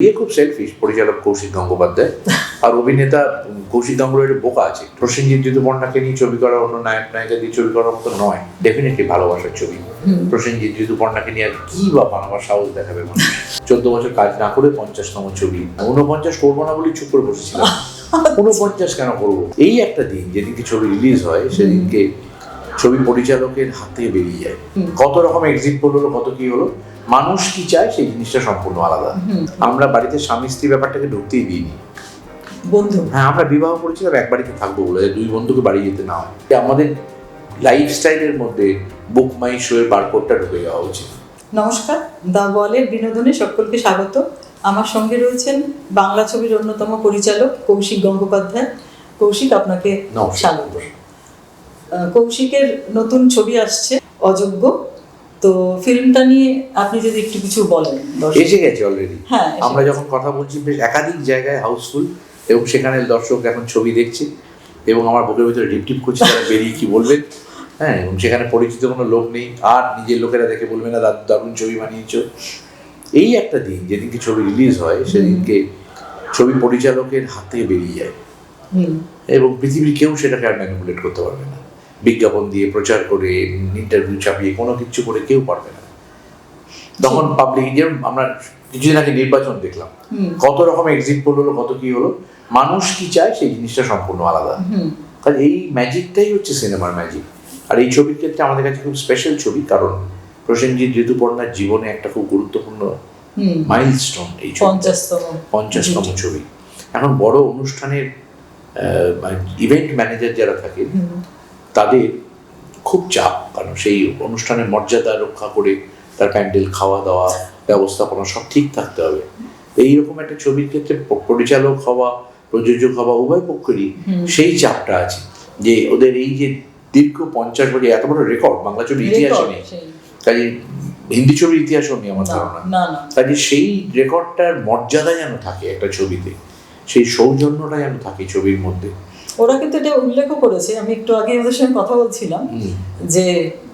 ইয়ে খুব সেলফিশ পরিচালক কৌশিক গঙ্গোপাধ্যায়। আর অভিনেতা কৌশিক গঙ্গোপাধ্যায়ের বোকা আছে। প্রসেনজিৎ ঋতুপর্ণাকে নিয়ে ছবি করা অন্য নায়ক নায়িকা দিয়ে ছবি করার মতো নয়। ডেফিনেটলি ভালোবাসার ছবি। প্রসেনজিৎ ঋতুপর্ণাকে নিয়ে আর কি বা বানাবার সাহস দেখাবে মানুষ চোদ্দ বছর কাজ না করে পঞ্চাশতম ছবি। উনপঞ্চাশ করব না বলে চুপ করে বসেছিলাম। উনপঞ্চাশ কেন করব? এই একটা দিন যেদিনকে ছবি রিলিজ হয় সেদিনকে ছবি পরিচালকের হাতে বেরিয়ে যায়। কত রকম এক্সিট পোল হলো কত কি হলো মানুষ কি চায় সেই জিনিসটা সম্পূর্ণ আলাদা। আমরা বাড়িতে স্বামী স্ত্রী ব্যাপারটাকে ঢুকতেই দিইনি। বন্ধু। হ্যাঁ আমরা বিবাহ করেছিলাম এক বাড়িতে থাকব বলে দুই বন্ধুকে বাড়ি যেতে না হয়। আমাদের লাইফস্টাইলের মধ্যে বুক মাই শো এর বারকোডটা ঢুকে যাওয়া উচিত। নমস্কার দা বলের বিনোদনে সকলকে স্বাগত। আমার সঙ্গে রয়েছেন বাংলা ছবির অন্যতম পরিচালক কৌশিক গঙ্গোপাধ্যায়। কৌশিক আপনাকে। স্বাগত। কৌশিকের নতুন ছবি আসছে অযোগ্য। তো ফিল্মটা নিয়ে আপনি যদি একটু কিছু বলেন এসে গেছে অলরেডি হ্যাঁ আমরা যখন কথা বলছি বেশ একাধিক জায়গায় হাউসফুল এবং সেখানে দর্শক এখন ছবি দেখছে এবং আমার বুকের ভিতরে টিপ করছে তারা বেরিয়ে কি বলবেন হ্যাঁ এবং সেখানে পরিচিত কোনো লোক নেই আর নিজের লোকেরা দেখে বলবে না দারুণ ছবি বানিয়েছ। এই একটা দিন যেদিনকে ছবি রিলিজ হয় সেদিনকে ছবি পরিচালকের হাত থেকে বেরিয়ে যায়। হুম, এবং পৃথিবীর কেউ সেটাকে আর ম্যানিপুলেট করতে পারবে না। বিজ্ঞাপন দিয়ে প্রচার করে ইন্টারভিউ চাপিয়ে কোনো কিছু করে কেউ পারবে না। তখন পাবলিক যেমন আমরা কিছুদিন আগে নির্বাচন দেখলাম। কত রকম এক্সিট পোল হলো কত কি হলো মানুষ কি চায় সেই জিনিসটা সম্পূর্ণ আলাদা। কারণ এই ম্যাজিকটাই হচ্ছে সিনেমার ম্যাজিক আর এই ছবির ক্ষেত্রে আমাদের কাছে খুব স্পেশাল ছবি কারণ প্রসেনজিৎ ঋতুপর্ণার জীবনে একটা খুব গুরুত্বপূর্ণ। মাইলস্টোন এই পঞ্চাশতম। পঞ্চাশতম ছবি। এখন বড় অনুষ্ঠানের ইভেন্ট ম্যানেজার যারা থাকে তাদের খুব চাপ কারণ সেই অনুষ্ঠানের মর্যাদা রক্ষা করে তার প্যান্ডেল খাওয়া দাওয়া ব্যবস্থাপনা সব ঠিক থাকতে হবে। এইরকম একটা ছবির ক্ষেত্রে পরিচালক হওয়া প্রযোজক হওয়া উভয় পক্ষেরই সেই চাপটা আছে যে ওদের এই যে দীর্ঘ পঞ্চাশ বছর এত বড় রেকর্ড বাংলা ছবির ইতিহাসে রেকর্ড নেই। কাজে হিন্দি ছবির ইতিহাসও নেই আমার ধারণা। কাজে সেই রেকর্ডটার মর্যাদা যেন থাকে একটা ছবিতে সেই সৌজন্যটা যেন থাকে ছবির মধ্যে। ওরা কিন্তু এটা উল্লেখও করেছে আমি একটু আগে ওদের সঙ্গে কথা বলছিলাম যে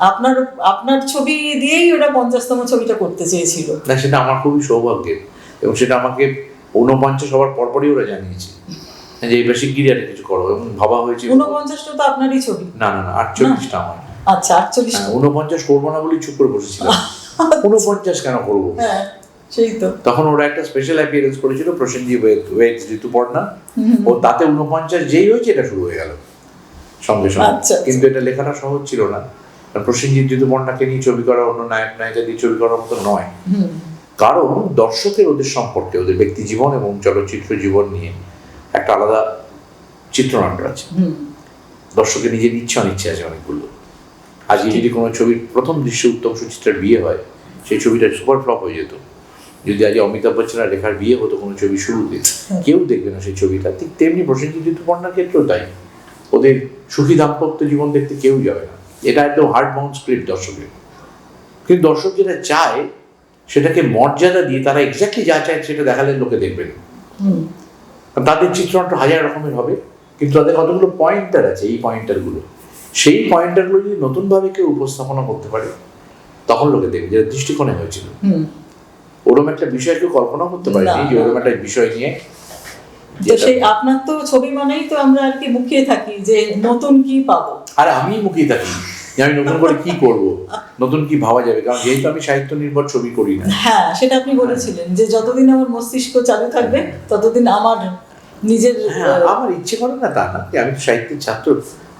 আপনার আপনার ছবি দিয়েই ওরা পঞ্চাশতম ছবিটা করতে চেয়েছিল। না সেটা আমার খুবই সৌভাগ্যের এবং সেটা আমাকে ঊনপঞ্চাশ হওয়ার পরপরই ওরা জানিয়েছে। যে এবার শিগগিরই একটা কিছু করো এবং ভাবা হয়েছে ঊনপঞ্চাশটা তো আপনারই ছবি। না না না আটচল্লিশটা আমার। আচ্ছা আটচল্লিশ হ্যাঁ, ঊনপঞ্চাশ করব না বলেই চুপ করে বসেছিলাম। ঊনপঞ্চাশ কেন করব? হ্যাঁ। সেই তো। তখন ওরা একটা স্পেশাল অ্যাপিয়ারেন্স করেছিল প্রসেনজিৎ ঋতুপর্ণা ও তাতে ঊনপঞ্চাশ যেই হয়েছে এটা শুরু হয়ে গেল। সঙ্গে সঙ্গে। আচ্ছা, আচ্ছা। কিন্তু এটা লেখাটা সহজ ছিল না। প্রসেনজিৎ ঋতুপর্ণাকে নিয়ে ছবি করা অন্য নায়ক নায়িকা দিয়ে ছবি করার মতো নয়। কারণ দর্শকের ওদের সম্পর্কে ওদের ব্যক্তি জীবন এবং চলচ্চিত্র জীবন নিয়ে একটা আলাদা চিত্রনাট্য আছে। দর্শকের নিজের ইচ্ছা অনিচ্ছে আছে অনেকগুলো। আজকে যদি কোনো ছবির প্রথম দৃশ্যে উত্তম সুচিত্রার বিয়ে হয় সেই ছবিটা সুপার ফ্লপ হয়ে যেত। যদি আজ অমিতাভ বচ্চন আর রেখার বিয়ে হতো কোনো ছবি শুরুতে হ্যাঁ। কেউ দেখবে না সেই ছবিটা। ঠিক তেমনি প্রসেনজিৎ ঋতুপর্ণার ক্ষেত্রেও তাই। ওদের সুখী দাম্পত্য জীবন দেখতে কেউ যাবে না। এটা একদম হার্ড বাউন্ড স্ক্রিপ্ট দর্শকের। কিন্তু দর্শক যেটা চায় সেটাকে মর্যাদা দিয়ে তারা এক্স্যাক্টলি যা চায় সেটা দেখালে লোকে দেখবে না তাদের চিত্রনাট্য হাজার রকমের হবে কিন্তু তাদের কতগুলো পয়েন্টার আছে এই পয়েন্টারগুলো সেই পয়েন্টারগুলো যদি নতুনভাবে কেউ উপস্থাপনা করতে পারে তখন লোকে দেখবে যেটা দৃষ্টিকোণে হয়েছিল। ওরম একটা বিষয় কেউ কল্পনা করতে পারেনি যে না। ওরম একটা বিষয় নিয়ে তো সেই আপনার তো ছবি মানেই তো আমরা আর কি মুখিয়ে থাকি যে নতুন কি পাবো। আর আমি মুখিয়ে থাকি যে আমি নতুন করে কি করব নতুন কি ভাবা যাবে কারণ যেহেতু আমি সাহিত্য নির্ভর ছবি করি না। হ্যাঁ সেটা আপনি বলেছিলেন যে যতদিন আমার মস্তিষ্ক চালু থাকবে ততদিন আমার নিজের হ্যাঁ আমার ইচ্ছে করে না তা না আমি সাহিত্যের ছাত্র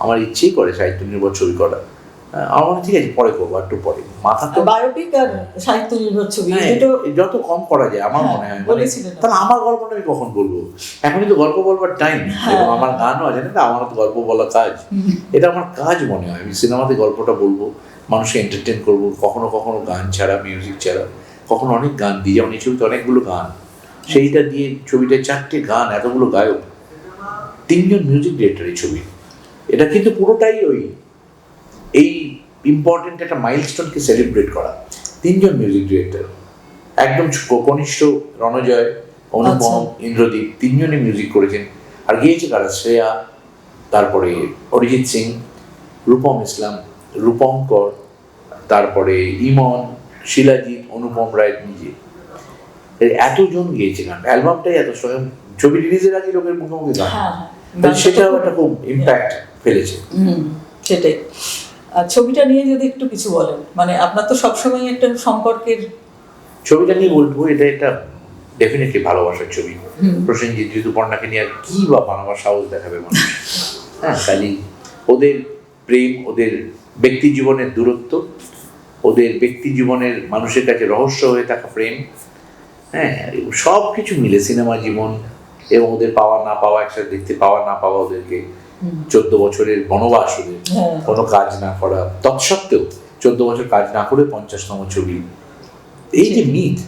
আমার ইচ্ছেই করে সাহিত্য নির্ভর ছবি করা। হ্যাঁ, আমার ঠিক আছে পরে করব একটু পরে। মাথা তো বায়োপিক আর সাহিত্য নির্ভর ছবি হ্যাঁ, যত কম করা যায় আমার হ্যাঁ, মনে হয় মানে তাহলে আমার গল্পটা আমি কখন বলব? এখনই তো গল্প বলবার টাইম হ্যাঁ। এবং আমার গানও আছে না আমারও তো গল্প বলা কাজ। এটা আমার কাজ মনে হয় আমি সিনেমাতে গল্পটা বলব মানুষকে এন্টারটেন করব কখনো কখনো গান ছাড়া মিউজিক ছাড়া কখনো অনেক গান দিই যেমন এই ছবিতে অনেকগুলো গান। সেইটা দিয়ে ছবিটায় চারটে গান এতগুলো গায়ক। তিনজন মিউজিক ডিরেক্টর এই ছবি। এটা কিন্তু পুরোটাই ওই এই ইম্পর্টেন্ট একটা মাইলস্টোনকে সেলিব্রেট করা। তিনজন মিউজিক ডিরেক্টর একদম কনিষ্ঠ রণজয় অনুপম ইন্দ্রদীপ তিনজনই মিউজিক করেছেন। আর গিয়েছে কারা শ্রেয়া তারপরে অরিজিৎ সিং রূপম ইসলাম রূপঙ্কর তারপরে ইমন শিলাজিৎ অনুপম রায় নিজে। এতজন গিয়েছে গান অ্যালবামটাই এত স্বয়ং ছবি রিলিজের আগে লোকের মুখে মুখে গান হ্যাঁ। হ্যাঁ সেটাও একটা খুব ইম্প্যাক্ট ফেলেছে। হুম, সেটাই। ছবিটা নিয়ে যদি একটু কিছু বলেন মানে আপনার তো সবসময় একটা সম্পর্কের ছবিটা নিয়ে বলব এটা একটা ডেফিনেটলি ভালোবাসার ছবি। প্রসেনজিৎ ঋতুপর্ণাকে নিয়ে আর কি বা বানাবার সাহস দেখাবে মানুষ হ্যাঁ কাজেই ওদের প্রেম ওদের ব্যক্তি জীবনের দূরত্ব ওদের ব্যক্তি জীবনের মানুষের কাছে রহস্য হয়ে থাকা প্রেম হ্যাঁ সব কিছু মিলে সিনেমা জীবন এবং ওদের পাওয়া না পাওয়া একসাথে দেখতে পাওয়া না পাওয়া ওদেরকে। চোদ্দ বছরের বনবাস ওদের হ্যাঁ। কোনো কাজ না করা তৎসত্ত্বেও চোদ্দ বছর কাজ না করে পঞ্চাশতম ছবি। এই যে মিথ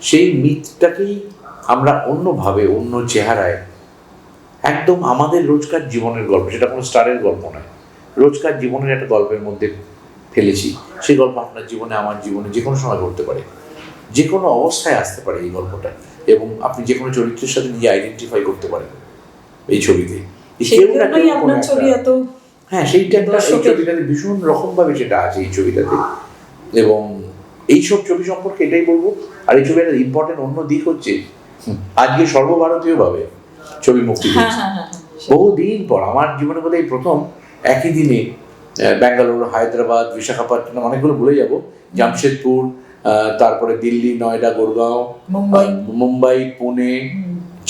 সেই মিথটাকেই আমরা অন্যভাবে অন্য চেহারায় একদম আমাদের রোজকার জীবনের গল্প সেটা কোনো স্টারের গল্প নয় রোজকার জীবনের একটা গল্পের মধ্যে ফেলেছি। সেই গল্প আপনার জীবনে আমার জীবনে যে কোনো সময় ঘটতে পারে। যে কোনো অবস্থায় আসতে পারে এই গল্পটা এবং আপনি যে কোনো চরিত্রের সাথে নিজে আইডেন্টিফাই করতে পারেন এই ছবিতে। কেউ না কেউ কোনো একটা- ছবি হ্যাঁ সেইটা একটা এই ছবিটাতে ভীষণ রকমভাবে সেটা আছে এই ছবিটাতে। এবং এইসব ছবি সম্পর্কে এটাই বলব। আর এই একটা ইম্পর্টেন্ট অন্য দিক হচ্ছে আজকে সর্বভারতীয় ভাবে ছবি মুক্তি হ্যাঁ পেয়েছে। হ্যাঁ হ্যাঁ বহুদিন পর আমার জীবনে বোধহয় প্রথম একই দিনে ব্যাঙ্গালোর হায়দ্রাবাদ বিশাখাপট্টনম অনেকগুলো ভুলে যাব। জামশেদপুর আহ, তারপরে দিল্লি নয়ডা গুরগাঁও মুম্বাই। মুম্বাই পুনে।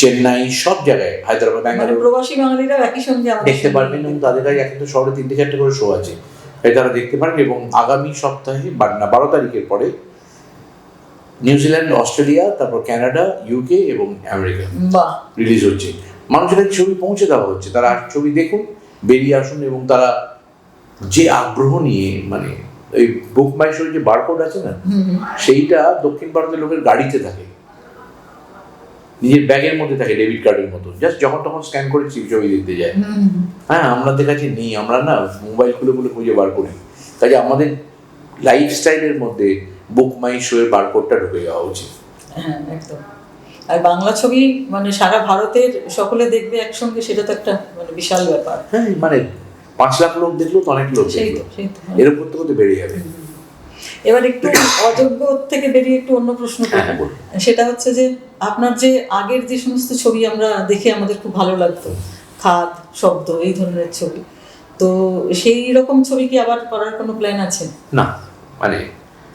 চেন্নাই সব জায়গায় হায়দ্রাবাদ মানে ব্যাঙ্গালোর। প্রবাসী বাঙালিরা একই সঙ্গে দেখতে পারবেন এবং তাদের কাছে এখন তো শহরে তিনটে চারটে করে শো আছে। তাই তারা দেখতে পারেন এবং আগামী সপ্তাহে না বারো তারিখের পরে নিউজিল্যান্ড অস্ট্রেলিয়া তারপর কানাডা ইউকে এবং আমেরিকা বাহ। রিলিজ হচ্ছে। মানুষের ছবি পৌঁছে দেওয়া হচ্ছে। তারা ছবি দেখুন বেরিয়ে আসুন এবং তারা যে আগ্রহ নিয়ে মানে এই বুক মাই শোর যে বারকোড আছে না। সেইটা দক্ষিণ ভারতের লোকের গাড়িতে থাকে। নিজের ব্যাগের মধ্যে থাকে ডেবিট কার্ডের মতো। জাস্ট যখন তখন স্ক্যান করে চিপ ছবি দেখতে যায়। হ্যাঁ আমাদের কাছে নেই আমরা না মোবাইল খুলে খুলে খুঁজে বার করি। কাজে আমাদের লাইফস্টাইলের মধ্যে বুক মাই শো এর বারকোডটা ঢুকে যাওয়া উচিত। হ্যাঁ একদম। আর বাংলা ছবি মানে সারা ভারতের সকলে দেখবে একসঙ্গে সেটা তো একটা মানে বিশাল ব্যাপার। হ্যাঁ মানে পাঁচ লাখ লোক দেখল তো অনেক লোক দেখল তো সেই তো এরকম করতে করতে বেড়ে যাবে। এবার একটু অযোগ্য থেকে বেরিয়ে একটু অন্য প্রশ্ন হ্যাঁ সেটা হচ্ছে যে আপনার যে আগের যে সমস্ত ছবি আমরা দেখে আমাদের খুব ভালো লাগতো খাদ শব্দ এই ধরনের ছবি তো সেই রকম ছবি কি আবার করার কোনো প্ল্যান আছে? না মানে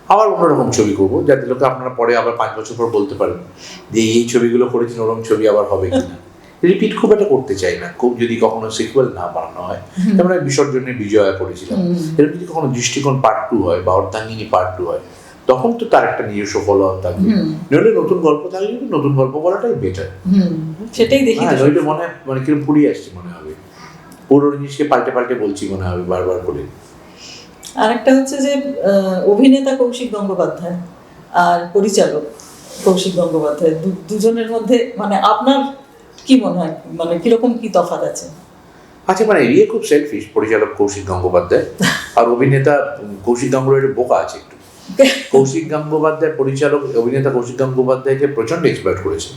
আবার অন্যরকম ছবি করব যাতে লোকে আপনারা পরে আবার পাঁচ বছর পর বলতে পারেন যে এই ছবিগুলো করেছেন ওরকম ছবি আবার হবে কিনা। রিপিট খুব একটা করতে চাই না। খুব যদি কখনো সিকুয়েল না বানানো হয়। যেমন বিজয়া করেছিলাম এরকম যদি কখনো দৃষ্টিকোণ পার্ট টু হয় বা অর্ধাঙ্গিনী পার্ট টু হয় তখন তো তার একটা নিজস্ব ফলো থাকবে। নইলে নতুন গল্প থাকলে নতুন গল্প বলাটাই বেটার সেটাই দেখি হ্যাঁ নইলে মনে হয় মানে কীরকম পুড়িয়ে আসছে মনে হবে। পুরো জিনিসকে পাল্টে পাল্টে বলছি মনে হবে বারবার করে। আরেকটা হচ্ছে যে অভিনেতা কৌশিক গঙ্গোপাধ্যায় আর পরিচালক কৌশিক গঙ্গোপাধ্যায় দুজনের মধ্যে মানে আপনার কি মনে হয়? মানে কীরকম কি তফাৎ আছে? আচ্ছা মানে ইয়ে খুব সেলফিশ পরিচালক কৌশিক গঙ্গোপাধ্যায় আর অভিনেতা কৌশিক গঙ্গোপাধ্যায় বোকা আছে একটু। কৌশিক গঙ্গোপাধ্যায় পরিচালক অভিনেতা কৌশিক গঙ্গোপাধ্যায়কে প্রচণ্ড এক্সপ্লয়েট করেছে।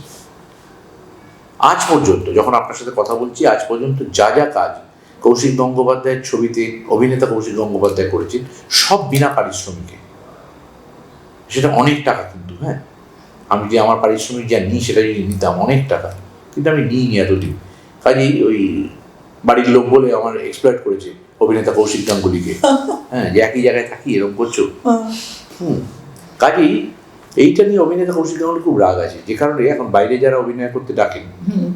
আজ পর্যন্ত যখন আপনার সাথে কথা বলছি আজ পর্যন্ত যা যা কাজ কৌশিক গঙ্গোপাধ্যায়ের ছবিতে অভিনেতা কৌশিক গঙ্গোপাধ্যায় করেছেন সব বিনা পারিশ্রমিকে। সেটা অনেক টাকা কিন্তু হ্যাঁ? আমি যে আমার পারিশ্রমিক যা নিই সেটা যদি নিতাম অনেক টাকা। কিন্তু আমি নিইনি এতদিন। কাজেই ওই বাড়ির লোক বলে আমার এক্সপ্লয়েট করেছে অভিনেতা কৌশিক গাঙ্গুলিকে। হ্যাঁ যে একই জায়গায় থাকি এরকম করছ। হুম। কাজেই এইটা নিয়ে অভিনেতা কৌশিক গাঙ্গুলি খুব রাগ আছে। যে কারণে এখন বাইরে যারা অভিনয় করতে ডাকেন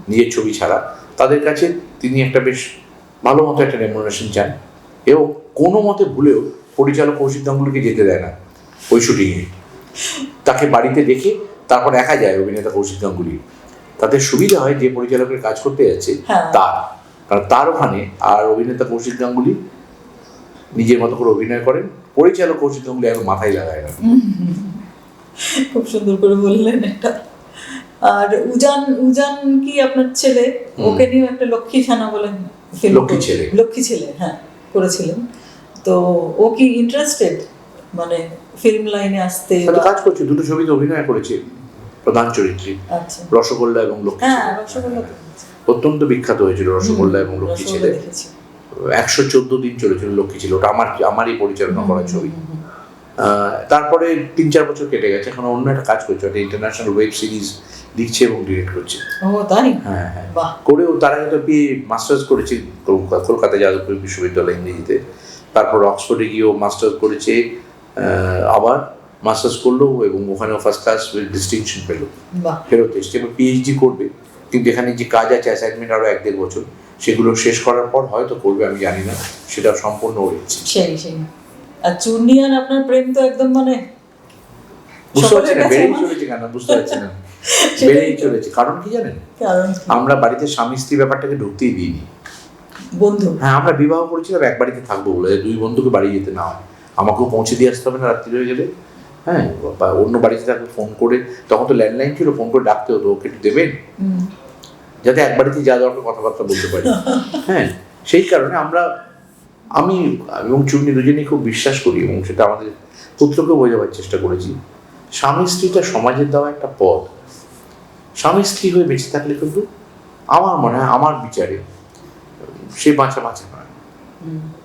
নিজের ছবি ছাড়া তাদের কাছে তিনি একটা বেশ ভালো মতো একটা রেমুনারেশন চান। এবং কোনো মতে ভুলেও পরিচালক কৌশিক গাঙ্গুলিকে যেতে দেয় না ওই শুটিংয়ে তাকে বাড়িতে দেখে তারপর একা যায় অভিনেতা কৌশিক গাঙ্গুলি। তাদের সুবিধা হয় যে পরিচালকের কাজ করতে যাচ্ছে হ্যাঁ। তার। কারণ তার ওখানে আর অভিনেতা কৌশিক গাঙ্গুলি নিজের মতো করে অভিনয় করেন পরিচালক কৌশিক গাঙ্গুলি এখন মাথায় লাগায় না। খুব সুন্দর করে বললেন এটা আর উজান উজান কি আপনার ছেলে? ওকে নিয়ে একটা লক্ষ্মী ছানা বলে film লক্ষ্মী ছেলে। লক্ষ্মী ছেলে হ্যাঁ করেছিলেন। তো ও কি ইন্টারেস্টেড মানে ফিল্ম লাইনে আসতে কাজ করছে দুটো ছবিতে অভিনয় করেছে। প্রধান চরিত্রে আচ্ছা। রসগোল্লা এবং লক্ষ্মী হ্যাঁ। অত্যন্ত বিখ্যাত হয়েছিল রসগোল্লা এবং লক্ষ্মী ছেলে একশো চোদ্দ দিন চলেছিল লক্ষ্মী ছিল ওটা আমার আমারই পরিচালনা করা ছবি। তারপরে তিন চার বছর কেটে গেছে এখন অন্য একটা কাজ করছে একটা ইন্টারন্যাশনাল ওয়েব সিরিজ লিখছে এবং ডিরেক্ট করছে। তাই? হ্যাঁ হ্যাঁ। করেও তার আগে তো বিয়ে মাস্টার্স করেছে কলকাতা- কলকাতা যাদবপুর বিশ্ববিদ্যালয় ইংরেজিতে। তারপর অক্সফোর্ডে গিয়েও মাস্টার্স করেছে আবার মাস্টার্স করল এবং ওখানেও ফার্স্ট ক্লাস ডিস্টিংশন পেল। ফেরত এসছে এবার পিএইচডি করবে। কিন্তু এখানে যে কাজ আছে অ্যাসাইনমেন্ট আরও এক দেড় বছর সেগুলো শেষ করার পর হয়তো করবে আমি জানি না। সেটা সম্পূর্ণ ইচ্ছে সেই সেই। আর আর আপনার প্রেম তো একদম মানে বুঝতে পারছি না? বেড়েই চলেছে কেন? বুঝতে পারছি না? বেড়েই চলেছে। কারণ কি জানেন? আমরা বাড়িতে স্বামী স্ত্রী ব্যাপারটাকে ঢুকতেই দিইনি। বন্ধু। হ্যাঁ আমরা বিবাহ করেছিলাম এক বাড়িতে থাকব বলে। দুই বন্ধুকে বাড়ি যেতে না হয়। আমাকেও পৌঁছে দিয়ে আসতে হবে না রাত্রি হয়ে গেলে। হ্যাঁ বা অন্য বাড়িতে থাকলে ফোন করে তখন তো ল্যান্ডলাইন ছিল ফোন করে ডাকতে হতো ওকে একটু দেবেন? যাতে এক বাড়িতে যা দরকার কথাবার্তা বলতে পারি। হ্যাঁ সেই কারণে আমরা আমি এবং চূর্ণি দুজনেই খুব বিশ্বাস করি এবং সেটা আমাদের পুত্রকে বোঝাবার চেষ্টা করেছি। স্বামী স্ত্রীটা সমাজের দেওয়া একটা পথ। স্বামী স্ত্রী হয়ে বেঁচে থাকলে কিন্তু আমার মনে হয় আমার বিচারে সে বাঁচা বাঁচে নয়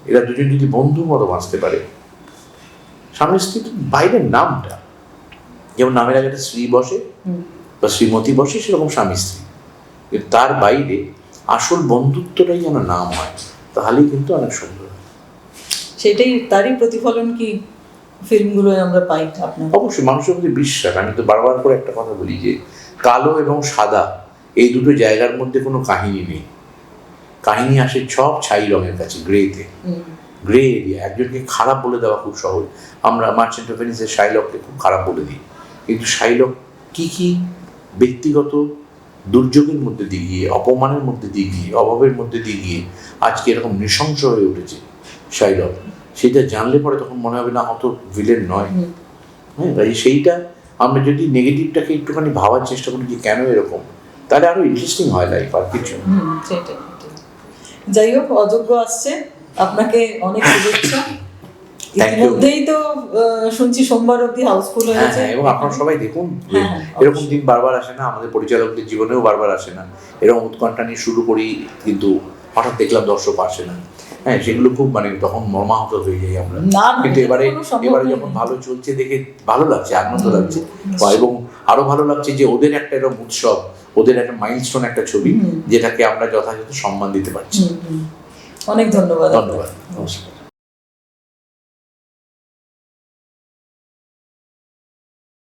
এরা দুজন যদি বন্ধুর মতো বাঁচতে পারে স্বামী স্ত্রী তো বাইরের নামটা। যেমন নামের আগে একটা স্ত্রী বসে বা শ্রীমতী বসে সেরকম স্বামী স্ত্রী। কিন্তু তার বাইরে আসল বন্ধুত্বটাই যেন নাম হয় তাহলেই কিন্তু অনেক সুন্দর সেটাই তারই প্রতিফলন কি ফিল্মগুলোয় আমরা পাই আপনার অবশ্যই মানুষের মধ্যে বিশ্বাস। আমি তো বারবার করে একটা কথা বলি যে কালো এবং সাদা এই দুটো জায়গার মধ্যে কোনো কাহিনী নেই। কাহিনী আসে সব ছাই রঙের কাছে গ্রেতে। গ্রে এরিয়া একজনকে খারাপ বলে দেওয়া খুব সহজ। আমরা মার্চেন্ট অফ ভেনিসের শাইলককে খুব খারাপ বলে দিই। কিন্তু শাইলক কি কি ব্যক্তিগত দুর্যোগের মধ্যে দিয়ে গিয়ে অপমানের মধ্যে দিয়ে গিয়ে অভাবের মধ্যে দিয়ে গিয়ে আজকে এরকম নৃশংস হয়ে উঠেছে শাইলক সেটা জানলে পরে তখন মনে হবে না অত ভিলেন নয়। হ্যাঁ তাই সেইটা আমরা যদি নেগেটিভটাকে একটুখানি ভাবার চেষ্টা করি যে কেন এরকম তাহলে আরও ইন্টারেস্টিং হয় লাইফ আর কিছু। যাই হোক অযোগ্য আসছে। আপনাকে অনেক শুভেচ্ছা। ইতিমধ্যেই তো শুনছি সোমবার অবধি হাউসফুল হ্যাঁ হয়েছে হ্যাঁ এবং আপনারা সবাই দেখুন হ্যাঁ, হ্যাঁ, এরকম দিন বারবার আসে না আমাদের পরিচালকদের জীবনেও বারবার আসে না। এরকম উৎকণ্ঠা নিয়ে শুরু করি কিন্তু হঠাৎ দেখলাম দর্শক আসে না। হ্যাঁ সেগুলো খুব মানে তখন মর্মাহত হয়ে যাই আমরা। কিন্তু এবারে এবারে যখন ভালো চলছে দেখে ভালো লাগছে আনন্দ লাগছে। বা এবং আরও ভালো লাগছে যে ওদের একটা এরকম উৎসব ওদের একটা মাইলস্টোন একটা ছবি যেটাকে আমরা যথাযথ সম্মান দিতে পারছি। অনেক ধন্যবাদ ধন্যবাদ নমস্কার।